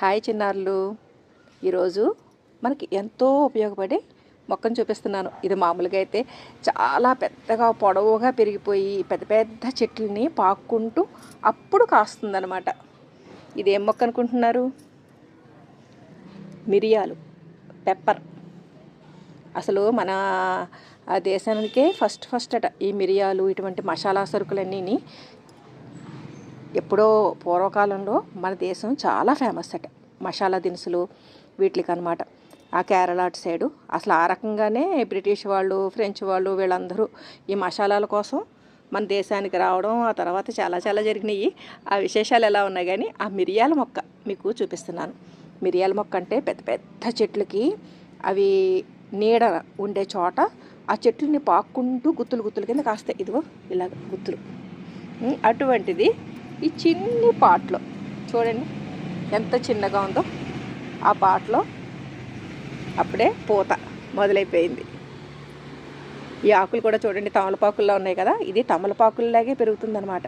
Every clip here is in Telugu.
హాయ్ చిన్నారులు. ఈరోజు మనకి ఎంతో ఉపయోగపడే మొక్కను చూపిస్తున్నాను. ఇది మామూలుగా అయితే చాలా పెద్దగా పొడవుగా పెరిగిపోయి పెద్ద పెద్ద చెట్లని పాక్కుంటూ అప్పుడు కాస్తుందన్నమాట. ఇదేం మొక్క అనుకుంటున్నారు? మిరియాలు పెప్పర్. అసలు మన దేశానికే ఫస్ట్ ఫస్ట్ అట ఈ మిరియాలు ఇటువంటి మసాలా సరుకులన్నీ ఎప్పుడో పూర్వకాలంలో మన దేశం చాలా ఫేమస్ అట. మసాలా దినుసులు వీటికి అనమాట ఆ కేరళ అటు సైడు. అసలు ఆ రకంగానే బ్రిటిష్ వాళ్ళు ఫ్రెంచ్ వాళ్ళు వీళ్ళందరూ ఈ మసాలాల కోసం మన దేశానికి రావడం ఆ తర్వాత చాలా చాలా జరిగినాయి. ఆ విశేషాలు ఎలా ఉన్నాయి కానీ ఆ మిరియాల మొక్క మీకు చూపిస్తున్నాను. మిరియాల మొక్క అంటే పెద్ద పెద్ద చెట్లకి అవి నీడ ఉండే చోట ఆ చెట్లని పాక్కుంటూ గుత్తులు గుత్తులు కింద కాస్తాయి. ఇదిగో ఇలాగ గుత్తులు. అటువంటిది ఈ చిన్ని పాట్లో చూడండి ఎంత చిన్నగా ఉందో. ఆ పాట్లో అప్పుడే పూత మొదలైపోయింది. ఈ ఆకులు కూడా చూడండి తమలపాకుల్లో ఉన్నాయి కదా. ఇది తమలపాకుల్లాగే పెరుగుతుందనమాట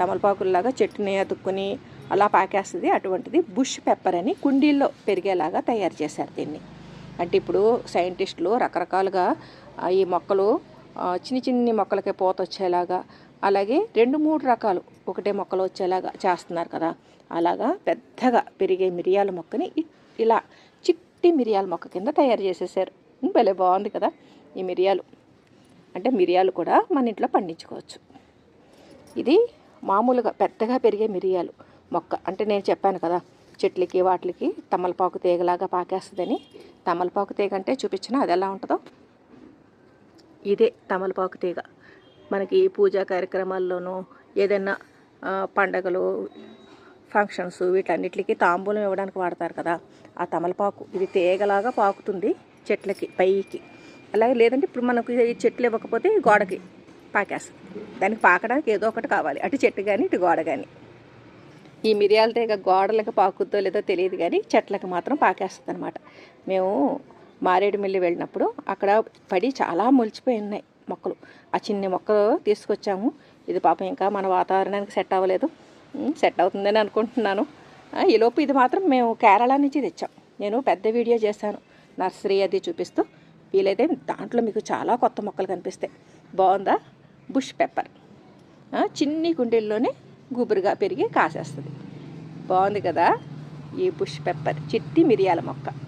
తమలపాకుల్లాగా చెట్టుని అతుక్కుని అలా పాకేస్తుంది. అటువంటిది బుష్ పెప్పర్ అని కుండీల్లో పెరిగేలాగా తయారు చేశారు దీన్ని. అంటే ఇప్పుడు సైంటిస్టులు రకరకాలుగా ఈ మొక్కలు చిన్ని చిన్ని మొక్కలకి పూత వచ్చేలాగా అలాగే రెండు మూడు రకాలు. ఒకటే మొక్కలు వచ్చేలాగా చేస్తున్నారు కదా. అలాగా పెద్దగా పెరిగే మిరియాల మొక్కని ఇలా చిట్టి మిరియాల మొక్క కింద తయారు చేసేసారు. భలే బాగుంది కదా ఈ మిరియాలు. అంటే మిరియాలు కూడా మన ఇంట్లో పండించుకోవచ్చు. ఇది మామూలుగా పెద్దగా పెరిగే మిరియాలు మొక్క. అంటే నేను చెప్పాను కదా చెట్లకి వాటికి తమలపాకు తీగలాగా పాకేస్తుందని. తమలపాకు తీగ అంటే చూపించిన అది ఎలా ఉంటుందో. ఇదే తమలపాకు తీగ. మనకి పూజా కార్యక్రమాల్లోనూ ఏదైనా పండగలు ఫంక్షన్స్ వీటన్నిటికి తాంబూలం ఇవ్వడానికి వాడతారు కదా. ఆ తమలపాకు ఇది తీగలాగా పాకుతుంది చెట్లకి పైకి. అలాగే లేదంటే ఇప్పుడు మనకు ఈ చెట్లు ఇవ్వకపోతే గోడకి పాకేస్తుంది. దానికి పాకడానికి ఏదో ఒకటి కావాలి. అటు చెట్టు కానీ ఇటు గోడ కానీ ఈ మిరియాల తీగ గోడలకు పాకుద్దో లేదో తెలియదు కానీ చెట్లకు మాత్రం పాకేస్తుంది అనమాట మేము మారేడుమిల్లి వెళ్ళినప్పుడు అక్కడ పడి చాలా మొలిచిపోయి ఉన్నాయి. మొక్కలు. ఆ చిన్న మొక్కలు తీసుకొచ్చాము. ఇది పాపం ఇంకా మన వాతావరణానికి సెట్ అవ్వలేదు. సెట్ అవుతుందని అనుకుంటున్నాను. ఈలోపు ఇది మాత్రం మేము కేరళ నుంచి తెచ్చాం. నేను పెద్ద వీడియో చేశాను. నర్సరీ అది చూపిస్తూ వీలైతే దాంట్లో మీకు చాలా కొత్త మొక్కలు కనిపిస్తాయి. బాగుందా? బుష్ పెప్పర్ చిన్ని కుండీల్లోనే గుబురుగా పెరిగి కాసేస్తుంది. బాగుంది కదా? ఈ బుష్ పెప్పర్ చిట్టి మిరియాల మొక్క.